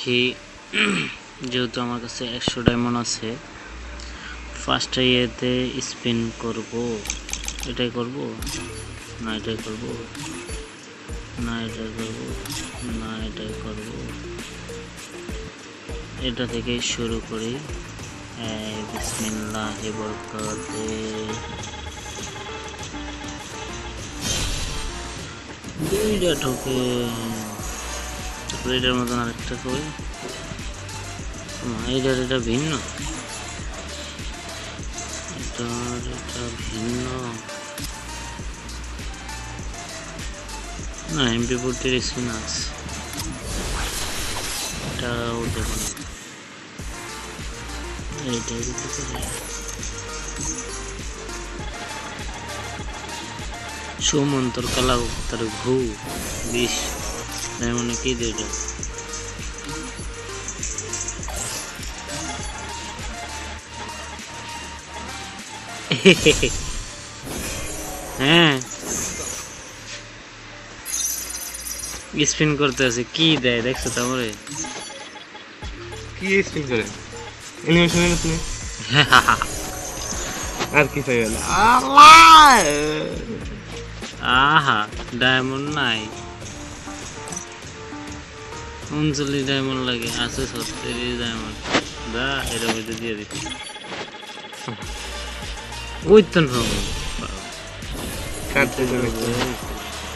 দেখি, যেহেতু আমার কাছে একশো ডায়মন্ড আছে ফার্স্ট ইয়েতে স্পিন করব। এটাই করব? না, এটাই করব। না, এটাই করব। না, এটাই করব। এটা থেকেই শুরু করি। বিসমিল্লাহ বরকাতে। দুইটা ঢোকে তারপরে এটার মতন আরেকটা করি। এইটার এটা ভিন্ন। এটার এটা ভিন্ন। না এমপি ফোরটির স্পিন আছে। এইটাই দিতে পারি সুমন্তর কালা তার ঘু, বিষ। মনে কি দেবে হ্যাঁ। স্পিন করতে আছে কি দেয় দেখছ তো আমারে? কি স্পিন করে? অ্যানিমেশন এনে তুমি আর কি চাই গেল আহা ডায়মন্ড নাই। উনচল্লিশ ডায়মন্ড লাগে আছে সত্তরিশ ডায়মন্ড দা এটা মধ্যে দিয়ে দিচ্ছি। ওই তো না। কাটতে চলে